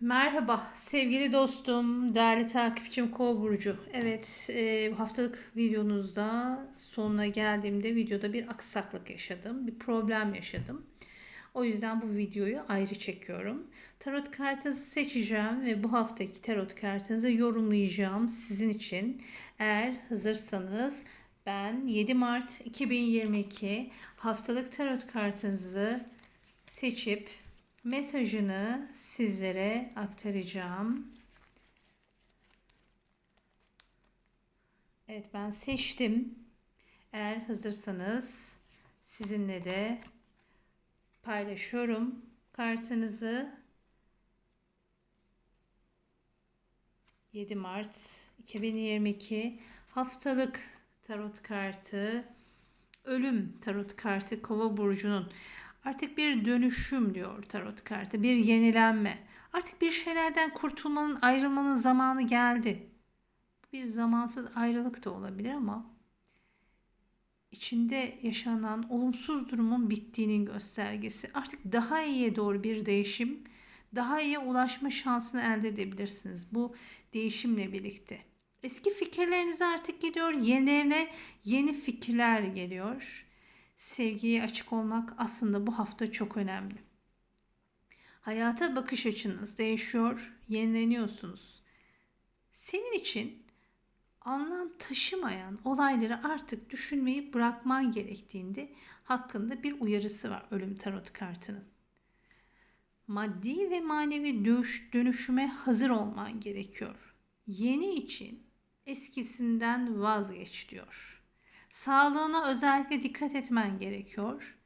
Merhaba sevgili dostum, değerli takipçim Kova Burcu. Evet, e, haftalık videonuzda sonuna geldiğimde videoda bir aksaklık yaşadım, bir problem yaşadım. O yüzden bu videoyu ayrı çekiyorum. Tarot kartınızı seçeceğim ve bu haftaki tarot kartınızı yorumlayacağım sizin için. Eğer hazırsanız ben 7 Mart 2022 haftalık tarot kartınızı seçip mesajını sizlere aktaracağım. Evet ben seçtim. Eğer hazırsanız sizinle de paylaşıyorum kartınızı. 7 Mart 2022 haftalık tarot kartı ölüm tarot kartı kova burcunun Artık bir dönüşüm diyor tarot kartı. Bir yenilenme. Artık bir şeylerden kurtulmanın, ayrılmanın zamanı geldi. Bir zamansız ayrılık da olabilir ama içinde yaşanan olumsuz durumun bittiğinin göstergesi. Artık daha iyiye doğru bir değişim, daha iyiye ulaşma şansını elde edebilirsiniz bu değişimle birlikte. Eski fikirleriniz artık gidiyor, yenilerine yeni fikirler geliyor sevgiye açık olmak aslında bu hafta çok önemli. Hayata bakış açınız değişiyor, yenileniyorsunuz. Senin için anlam taşımayan olayları artık düşünmeyi bırakman gerektiğinde hakkında bir uyarısı var ölüm tarot kartının. Maddi ve manevi dönüşüme hazır olman gerekiyor. Yeni için eskisinden vazgeç diyor. Sağlığına özellikle dikkat etmen gerekiyor.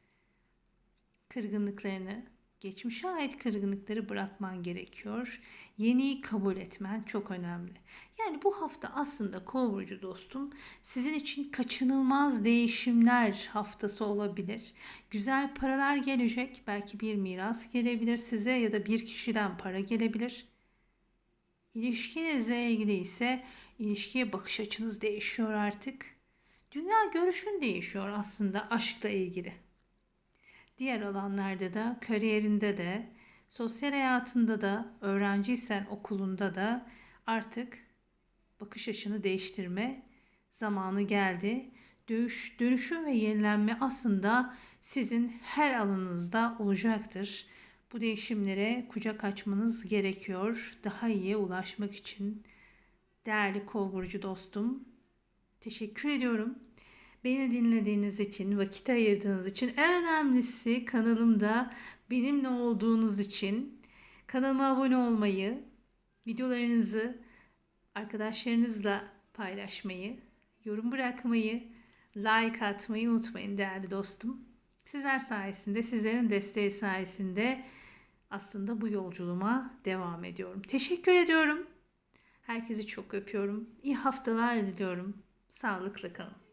Kırgınlıklarını, geçmişe ait kırgınlıkları bırakman gerekiyor. Yeniyi kabul etmen çok önemli. Yani bu hafta aslında kovrucu dostum sizin için kaçınılmaz değişimler haftası olabilir. Güzel paralar gelecek. Belki bir miras gelebilir size ya da bir kişiden para gelebilir. İlişkinizle ilgili ise ilişkiye bakış açınız değişiyor artık Dünya görüşün değişiyor aslında aşkla ilgili. Diğer alanlarda da, kariyerinde de, sosyal hayatında da, öğrenciysen okulunda da artık bakış açını değiştirme zamanı geldi. Dönüş, dönüşüm ve yenilenme aslında sizin her alanınızda olacaktır. Bu değişimlere kucak açmanız gerekiyor daha iyiye ulaşmak için. Değerli kovburcu dostum, teşekkür ediyorum. Beni dinlediğiniz için, vakit ayırdığınız için, en önemlisi kanalımda benimle olduğunuz için kanalıma abone olmayı, videolarınızı arkadaşlarınızla paylaşmayı, yorum bırakmayı, like atmayı unutmayın değerli dostum. Sizler sayesinde, sizlerin desteği sayesinde aslında bu yolculuğuma devam ediyorum. Teşekkür ediyorum. Herkesi çok öpüyorum. İyi haftalar diliyorum. Sağlıkla kalın.